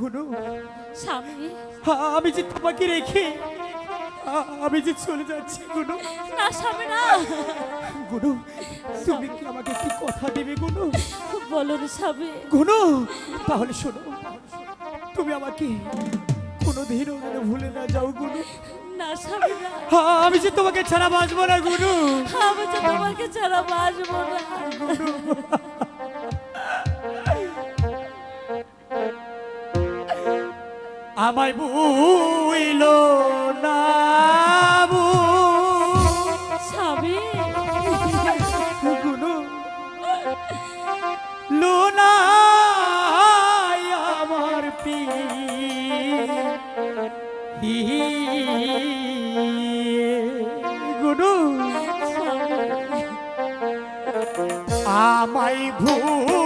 গুনু স্বামী। আমি যে তোমাকে রেখে আমি যে চলে যাচ্ছি গুনু না স্বামী না। গুনু তুমি কি আমাকে কি কথা দিবে গুনু বলুন স্বামী। গুনু তাহলে শোনো তুমি আমাকে কোনোদিনও যেন ভুলে না যাও গুনু না স্বামী না। আমি যে তোমাকে ছাড়া বাঁচবো না গুনু আমি তো তোমাকে ছাড়া বাঁচবো না। আমায় বুইল না বু স্বামী। গুনু। লোনায় আমার পি গুনু। আমায় ভুইল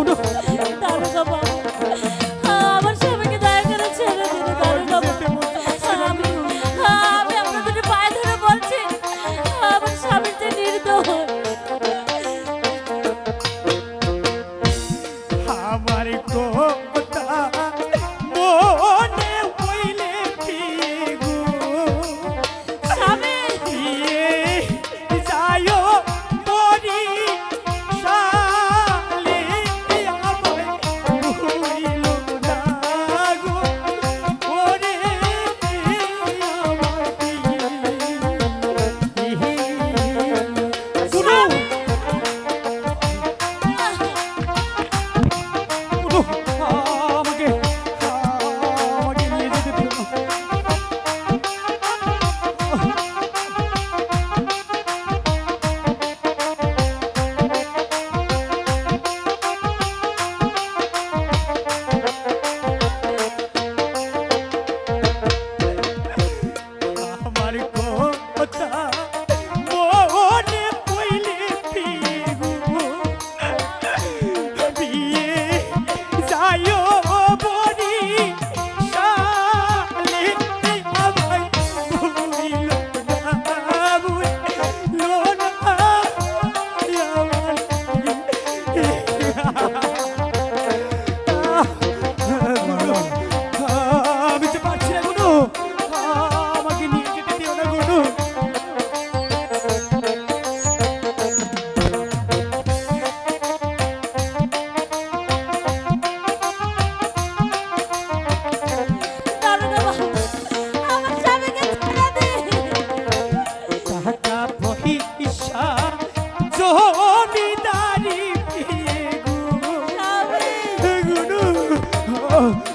গুনু Oh.